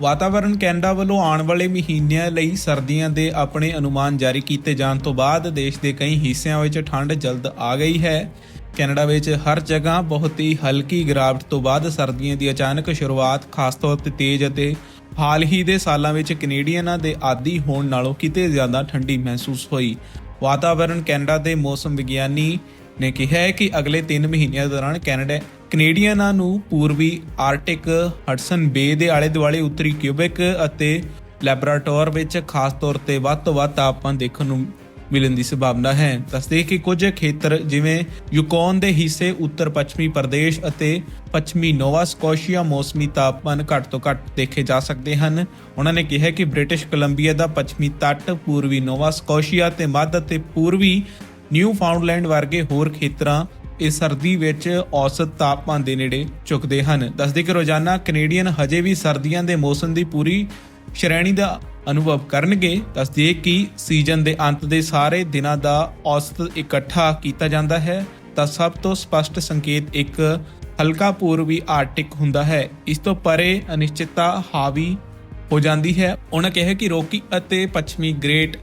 ਵਾਤਾਵਰਣ ਕੈਨੇਡਾ ਵੱਲੋਂ ਆਉਣ ਵਾਲੇ ਮਹੀਨਿਆਂ ਲਈ ਸਰਦੀਆਂ ਦੇ ਆਪਣੇ ਅਨੁਮਾਨ ਜਾਰੀ ਕੀਤੇ ਜਾਣ ਤੋਂ ਬਾਅਦ ਦੇਸ਼ ਦੇ ਕਈ ਹਿੱਸਿਆਂ ਵਿੱਚ ਠੰਡ ਜਲਦ ਆ ਗਈ ਹੈ। ਕੈਨੇਡਾ ਵਿੱਚ ਹਰ ਜਗ੍ਹਾ ਬਹੁਤ ਹੀ ਹਲਕੀ ਗਿਰਾਵਟ ਤੋਂ ਬਾਅਦ ਸਰਦੀਆਂ ਦੀ ਅਚਾਨਕ ਸ਼ੁਰੂਆਤ, ਖਾਸ ਤੌਰ ਤੇ ਤੇਜ਼ ਅਤੇ ਹਾਲ ਹੀ ਦੇ ਸਾਲਾਂ ਵਿੱਚ ਕੈਨੇਡੀਅਨਾਂ ਦੇ ਆਦੀ ਹੋਣ ਨਾਲੋਂ ਕਿਤੇ ਜ਼ਿਆਦਾ ਠੰਡੀ ਮਹਿਸੂਸ ਹੋਈ। ਵਾਤਾਵਰਣ ਕੈਨੇਡਾ ਦੇ ਮੌਸਮ ਵਿਗਿਆਨੀ ਨੇ ਕਿਹਾ ਹੈ ਕਿ ਅਗਲੇ 3 ਮਹੀਨਿਆਂ ਦੌਰਾਨ ਕੈਨੇਡਾ, ਕੈਨੇਡੀਅਨਾਂ ਨੂੰ ਪੂਰਬੀ ਆਰਟਿਕ ਹਡਸਨ ਬੇ ਦੇ ਆਲੇ ਦੁਆਲੇ ਉੱਤਰੀ ਕਿਊਬਿਕ ਅਤੇ ਲੈਬਰਾਟੋਰ ਵਿੱਚ ਖਾਸ ਤੌਰ ਤੇ ਵੱਧ ਤੋਂ ਵੱਧ ਤਾਪਮਾਨ ਦੇਖਣ ਨੂੰ ਮਿਲਣ ਦੀ ਸੰਭਾਵਨਾ ਹੈ। ਦੱਸਦੇ ਕਿ ਕੁਝ ਖੇਤਰ ਜਿਵੇਂ ਯੂਕੋਨ ਦੇ ਹਿੱਸੇ ਉੱਤਰ ਪੱਛਮੀ ਪ੍ਰਦੇਸ਼ ਅਤੇ ਪੱਛਮੀ ਨੋਵਾ ਸਕੋਸ਼ੀਆ ਮੌਸਮੀ ਤਾਪਮਾਨ ਘੱਟ ਤੋਂ ਘੱਟ ਦੇਖੇ ਜਾ ਸਕਦੇ ਹਨ। ਉਹਨਾਂ ਨੇ ਕਿਹਾ ਕਿ ਬ੍ਰਿਟਿਸ਼ ਕੋਲੰਬੀਆ ਦਾ ਪੱਛਮੀ ਤੱਟ, ਪੂਰਬੀ ਨੋਵਾ ਸਕੋਸ਼ੀਆ ਤੇ ਮੱਧ ਅਤੇ ਪੂਰਬੀ ਨਿਊ ਫਾਊਂਡਲੈਂਡ ਵਰਗੇ ਹੋਰ ਖੇਤਰਾਂ ਇਸ ਸਰਦੀ ਵਿੱਚ ਔਸਤ ਤਾਪਮਾਨ ਦੇ ਨੇੜੇ ਝੁਕਦੇ ਹਨ। ਦੱਸਦੇ ਕਿ ਰੋਜ਼ਾਨਾ ਕੈਨੇਡੀਅਨ ਹਜੇ ਵੀ ਸਰਦੀਆਂ ਦੇ ਮੌਸਮ ਦੀ ਪੂਰੀ ਸ਼੍ਰੇਣੀ ਦਾ ਅਨੁਭਵ ਕਰਨਗੇ। ਦੱਸਦੇ ਕਿ ਸੀਜ਼ਨ ਦੇ ਅੰਤ ਦੇ ਸਾਰੇ ਦਿਨਾਂ ਦਾ ਔਸਤ ਇਕੱਠਾ ਕੀਤਾ ਜਾਂਦਾ ਹੈ। ਤਾਂ ਸਭ ਤੋਂ ਸਪਸ਼ਟ ਸੰਕੇਤ ਇੱਕ ਹਲਕਾ ਪੂਰਬੀ ਆਰਟਿਕ ਹੁੰਦਾ ਹੈ। ਇਸ ਤੋਂ ਪਰੇ ਅਨਿਸ਼ਚਿਤਤਾ ਹਾਵੀ ਹੋ ਜਾਂਦੀ ਹੈ। ਉਹਨਾਂ ਕਿਹਾ ਕਿ ਰੋਕੀ ਅਤੇ ਪੱਛਮੀ ਗ੍ਰੇਟ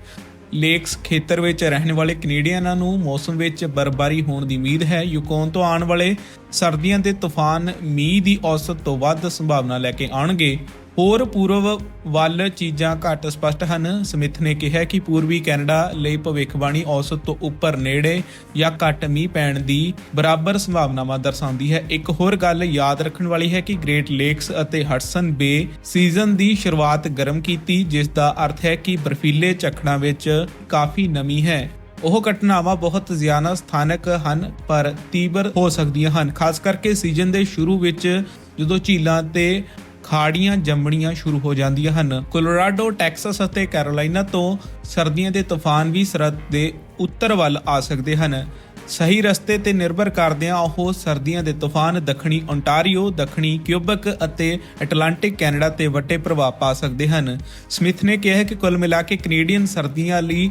ਲੇਕਸ ਖੇਤਰ ਵਿੱਚ ਰਹਿਣ ਵਾਲੇ ਕੈਨੇਡੀਅਨਾਂ ਨੂੰ ਮੌਸਮ ਵਿੱਚ ਬਰਬਾਰੀ ਹੋਣ ਦੀ ਉਮੀਦ ਹੈ। ਯੂਕੋਨ ਤੋਂ ਆਉਣ ਵਾਲੇ ਸਰਦੀਆਂ ਦੇ ਤੂਫਾਨ ਮੀਂਹ ਦੀ ਔਸਤ ਤੋਂ ਵੱਧ ਸੰਭਾਵਨਾ ਲੈ ਕੇ ਆਉਣਗੇ। ਹੋਰ ਪੂਰਬ ਵੱਲ ਚੀਜ਼ਾਂ ਘੱਟ ਸਪਸ਼ਟ ਹਨ। ਸਮਿਥ ਨੇ ਕਿਹਾ ਕਿ ਪੂਰਬੀ ਕੈਨੇਡਾ ਲਈ ਭਵਿੱਖਬਾਣੀ ਔਸਤ ਤੋਂ ਉੱਪਰ ਨੇੜੇ ਜਾਂ ਘੱਟ ਮੀਂਹ ਪੈਣ ਦੀ ਬਰਾਬਰ ਸੰਭਾਵਨਾਵਾਂ ਦਰਸਾਉਂਦੀ ਹੈ। ਇੱਕ ਹੋਰ ਗੱਲ ਯਾਦ ਰੱਖਣ ਵਾਲੀ ਹੈ ਕਿ ਗ੍ਰੇਟ ਲੇਕਸ ਅਤੇ ਹਡਸਨ ਬੇ ਸੀਜ਼ਨ ਦੀ ਸ਼ੁਰੂਆਤ ਗਰਮ ਕੀਤੀ, ਜਿਸ ਦਾ ਅਰਥ ਹੈ ਕਿ ਬਰਫੀਲੇ ਝੱਖੜਾਂ ਵਿੱਚ ਕਾਫੀ ਨਮੀ ਹੈ। ਉਹ ਘਟਨਾਵਾਂ ਬਹੁਤ ਜ਼ਿਆਦਾ ਸਥਾਨਕ ਹਨ, ਪਰ ਤੀਬਰ ਹੋ ਸਕਦੀਆਂ ਹਨ। ਖਾਸ ਕਰਕੇ ਸੀਜ਼ਨ ਦੇ ਸ਼ੁਰੂ ਵਿੱਚ ਜਦੋਂ ਝੀਲਾਂ ਤੇ ਖਾੜੀਆਂ ਜੰਮਣੀਆਂ ਸ਼ੁਰੂ ਹੋ ਜਾਂਦੀਆਂ ਹਨ। ਕੋਲੋਰਾਡੋ, ਟੈਕਸਸ ਅਤੇ ਕੈਰੋਲਾਈਨਾ ਤੋਂ ਸਰਦੀਆਂ ਦੇ ਤੂਫਾਨ ਵੀ ਸਰਹੱਦ ਦੇ ਉੱਤਰ ਵੱਲ ਆ ਸਕਦੇ ਹਨ। ਸਹੀ ਰਸਤੇ ਤੇ ਨਿਰਭਰ ਕਰਦਿਆਂ ਉਹ ਸਰਦੀਆਂ ਦੇ ਤੂਫਾਨ ਦੱਖਣੀ ਓਨਟਾਰੀਓ ਦੱਖਣੀ ਕਿਊਬਕ ਅਤੇ ਐਟਲਾਂਟਿਕ ਕੈਨੇਡਾ ਤੇ ਵੱਡੇ ਪ੍ਰਭਾਵ ਪਾ ਸਕਦੇ ਹਨ। ਸਮਿਥ ਨੇ ਕਿਹਾ ਕਿ ਕੁੱਲ ਮਿਲਾ ਕੇ ਕੈਨੇਡੀਅਨ ਸਰਦੀਆਂ ਲਈ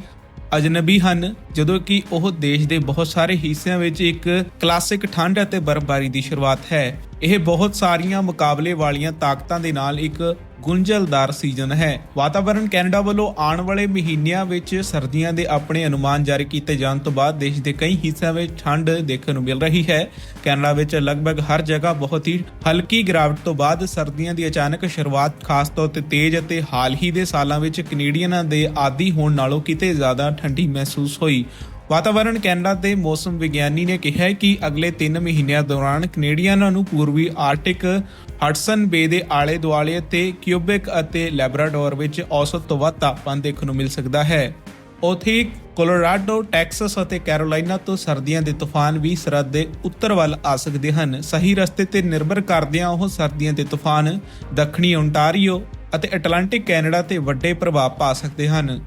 ਅਜਨਬੀ ਹਨ, ਜਦੋਂ ਕਿ ਉਹ ਦੇਸ਼ ਦੇ ਬਹੁਤ ਸਾਰੇ ਹਿੱਸਿਆਂ ਵਿੱਚ ਇੱਕ ਕਲਾਸਿਕ ਠੰਡ ਅਤੇ ਬਰਫ਼ਬਾਰੀ ਦੀ ਸ਼ੁਰੂਆਤ ਹੈ। ਇਹ ਬਹੁਤ ਸਾਰੀਆਂ ਮੁਕਾਬਲੇ ਵਾਲੀਆਂ ਤਾਕਤਾਂ ਦੇ ਨਾਲ ਇੱਕ ਗੁੰਝਲਦਾਰ ਸੀਜ਼ਨ ਹੈ। ਵਾਤਾਵਰਣ ਕੈਨੇਡਾ ਵੱਲੋਂ ਆਉਣ ਵਾਲੇ ਮਹੀਨਿਆਂ ਵਿੱਚ ਸਰਦੀਆਂ ਦੇ ਆਪਣੇ ਅਨੁਮਾਨ ਜਾਰੀ ਕੀਤੇ ਜਾਣ ਤੋਂ ਬਾਅਦ ਦੇਸ਼ ਦੇ ਕਈ ਹਿੱਸਿਆਂ ਵਿੱਚ ਠੰਡ ਦੇਖਣ ਨੂੰ ਮਿਲ ਰਹੀ ਹੈ। ਕੈਨੇਡਾ ਵਿੱਚ ਲਗਭਗ ਹਰ ਜਗ੍ਹਾ ਬਹੁਤ ਹੀ ਹਲਕੀ ਗਿਰਾਵਟ ਤੋਂ ਬਾਅਦ ਸਰਦੀਆਂ ਦੀ ਅਚਾਨਕ ਸ਼ੁਰੂਆਤ ਖਾਸ ਤੌਰ ਤੇ ਤੇਜ਼ ਅਤੇ ਹਾਲ ਹੀ ਦੇ ਸਾਲਾਂ ਵਿੱਚ ਕੈਨੇਡੀਅਨਾਂ ਦੇ ਆਦੀ ਹੋਣ ਨਾਲੋਂ ਕਿਤੇ ਜ਼ਿਆਦਾ ਠੰਡੀ ਮਹਿਸੂਸ ਹੋਈ। ਵਾਤਾਵਰਣ ਕੈਨੇਡਾ ਦੇ ਮੌਸਮ ਵਿਗਿਆਨੀ ਨੇ ਕਿਹਾ ਕਿ ਅਗਲੇ 3 ਮਹੀਨਿਆਂ ਦੌਰਾਨ ਕੈਨੇਡੀਅਨਾਂ ਨੂੰ ਪੂਰਬੀ ਆਰਟਿਕ ਹਟਸਨ ਬੇ ਦੇ ਆਲੇ ਦੁਆਲੇ ਤੇ ਕਿਊਬਿਕ ਅਤੇ ਲੈਬਰਾਡੋਰ ਵਿੱਚ ਔਸਤ ਤੋਂ ਵੱਧ ਤਾਪਮਾਨ ਦੇਖਣ ਨੂੰ ਮਿਲ ਸਕਦਾ ਹੈ। ਉਥੇ ਕੋਲੋਰਾਡੋ, ਟੈਕਸਸ ਅਤੇ ਕੈਰੋਲਾਈਨਾ ਤੋਂ ਸਰਦੀਆਂ ਦੇ ਤੂਫਾਨ ਵੀ ਸਰਹੱਦ ਦੇ ਉੱਤਰ ਵੱਲ ਆ ਸਕਦੇ ਹਨ। ਸਹੀ ਰਸਤੇ ਤੇ ਨਿਰਭਰ ਕਰਦਿਆਂ ਉਹ ਸਰਦੀਆਂ ਦੇ ਤੂਫਾਨ ਦੱਖਣੀ ਓਨਟਾਰੀਓ ਅਤੇ ਅਟਲਾਂਟਿਕ ਕੈਨੇਡਾ ਤੇ ਵੱਡੇ ਪ੍ਰਭਾਵ ਪਾ ਸਕਦੇ ਹਨ।